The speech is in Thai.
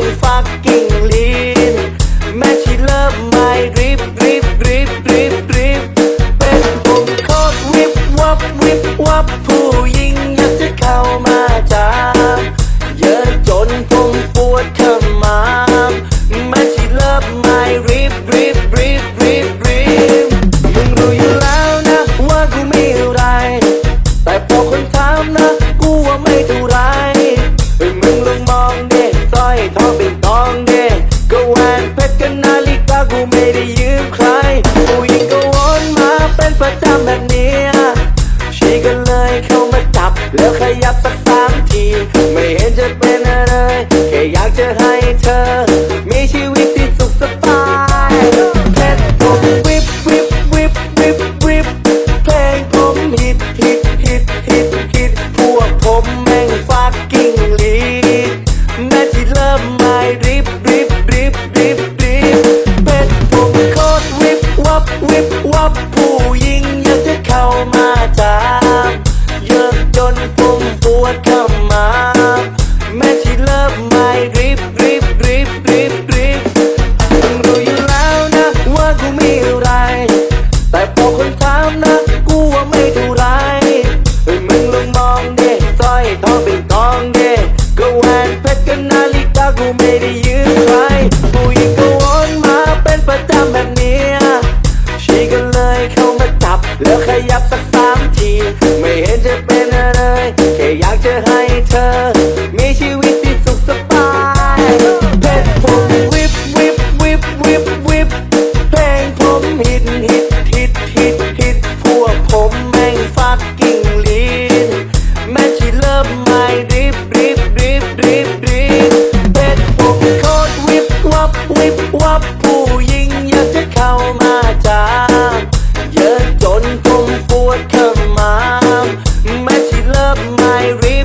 ง fucking lean แม่ชีเลิฟไม่ริบริบริบริบริบเป็นผมโคตรวิบวับวิบวับผู้หญิงอยากจะเข้ามาจับเยอะจนผมปวดเธอ better แต่พอคนถามนะกูว่าไม่ท่าไยมึงลองมองด้สร้อยทอเป็นทองด้ก็แหวนเพชรกันาฬิกากูไม่ได้ยืมใครผู้หงกวนมาเป็นประจำแบบนี้ชีก็เลยเข้ามาจับ แล้วขยับสักสามที ไม่เห็นจะเป็นอะไรแค่อยากจะให้เธอ มีชีวิต my real